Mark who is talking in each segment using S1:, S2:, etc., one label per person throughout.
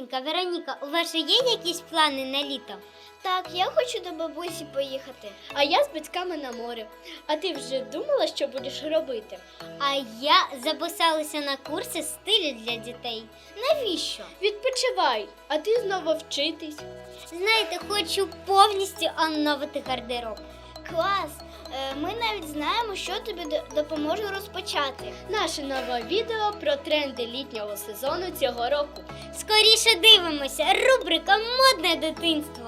S1: Настінька, Вероніка, у вас же є якісь плани на літо?
S2: Так, я хочу до бабусі поїхати.
S3: А я з батьками на море. А ти вже думала, що будеш робити?
S1: А я записалася на курси стилю для дітей. Навіщо?
S3: Відпочивай, а ти знову вчитись.
S1: Знаєте, хочу повністю оновити гардероб.
S2: Клас! Е, Ми навіть знаємо, що тобі допоможе розпочати.
S3: Наше нове відео про тренди літнього сезону цього року.
S1: Скоріше дивимося. Рубрика Модне дитинство.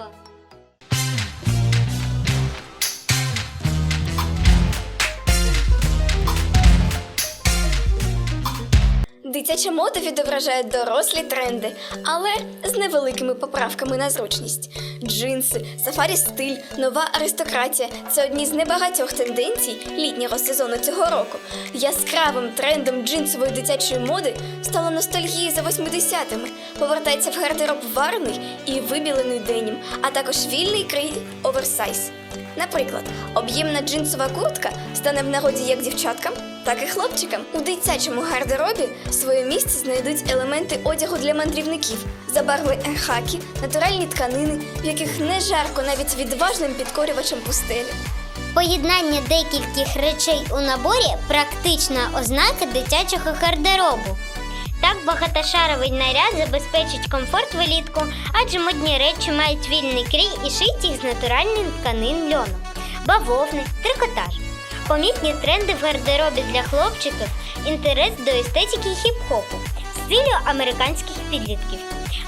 S4: Дитяча мода відображає дорослі тренди, але з невеликими поправками на зручність. Джинси, сафарі стиль, нова аристократія це одні з небагатьох тенденцій літнього сезону цього року. Яскравим трендом джинсової дитячої моди стала ностальгія за 80-ми. Повертається в гардероб варний і вибілений денім, а також вільний крій оверсайз. Наприклад, об'ємна джинсова куртка стане в нагоді як дівчаткам, так і хлопчикам. У дитячому гардеробі своє місце знайдуть елементи одягу для мандрівників, забарвлені хакі, натуральні тканини, в яких не жарко навіть відважним підкорювачам пустелі.
S1: Поєднання декількох речей у наборі практична ознака дитячого гардеробу. Так багатошаровий наряд забезпечить комфорт влітку, адже модні речі мають вільний крій і шиють їх з натуральних тканин льону, бавовни, трикотаж. Помітні тренди в гардеробі для хлопчиків, інтерес до естетики хіп-хопу, стилю американських підлітків.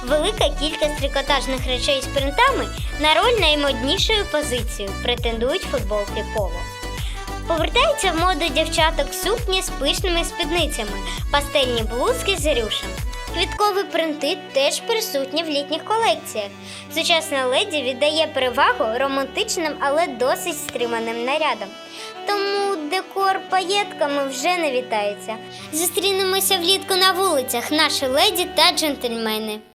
S1: Велика кількість трикотажних речей з принтами на роль наймоднішої позиції претендують футболки поло. Повертаються в моду дівчаток сукні з пишними спідницями, пастельні блузки з рюшем. Квіткові принти теж присутні в літніх колекціях. Сучасна леді віддає перевагу романтичним, але досить стриманим нарядам. Тому декор паєтками вже не вітається. Зустрінемося влітку на вулицях, наші леді та джентльмени.